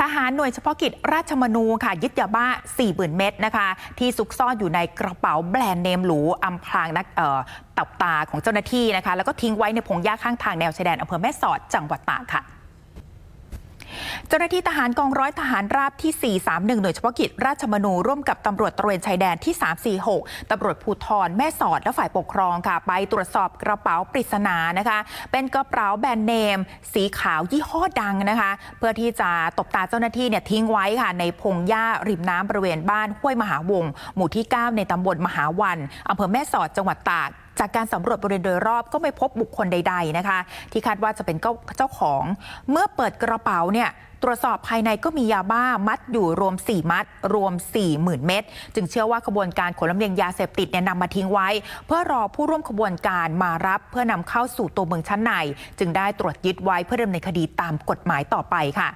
ทหารหน่วยเฉพาะกิจราชมนูค่ะ ยึดยาบ้า 40,000 เม็ดนะคะ ที่ซุกซ่อนอยู่ในกระเป๋าแบรนด์เนมหรูอำพรางนักเอ่อตับตาของเจ้าหน้าที่นะคะ แล้วก็ทิ้งไว้ในพงหญ้าข้างทางแนวชายแดนอำเภอแม่สอดจังหวัดตากค่ะ เจ้าหน้าที่ทหารกองร้อยทหารราบที่ 431 หน่วยเฉพาะกิจราชมนูร่วมกับตำรวจตระเวนชายแดนที่ 346 ตำรวจภูธรแม่สอดและฝ่ายปกครองค่ะ ไปตรวจสอบกระเป๋าปริศนานะคะ เป็นกระเป๋าแบรนด์เนม สีขาวยี่ห้อดังนะคะ เพื่อที่จะตบตาเจ้าหน้าที่เนี่ยทิ้งไว้ค่ะ ในพงหญ้าริมน้ำบริเวณบ้านห้วยมหาวง หมู่ที่ 9 ในตำบลมหาวันอำเภอแม่สอดจังหวัดตาก จากการสำรวจบริเวณโดยรอบก็ไม่พบบุคคลใด ๆนะคะ ที่คาดว่าจะเป็นเจ้าของ เมื่อเปิดกระเป๋าเนี่ยตรวจสอบภายในก็มียาบ้ามัดอยู่รวม 4 มัด รวม 40,000 เม็ดจึงเชื่อว่าขบวนการขนลำเลียงยาเสพติดเนี่ยนำมาทิ้งไว้ เพื่อรอผู้ร่วมขบวนการมารับเพื่อนำเข้าสู่ตัวเมืองชั้นใน จึงได้ตรวจยึดไว้เพื่อดำเนินคดีตามกฎหมายต่อไปค่ะ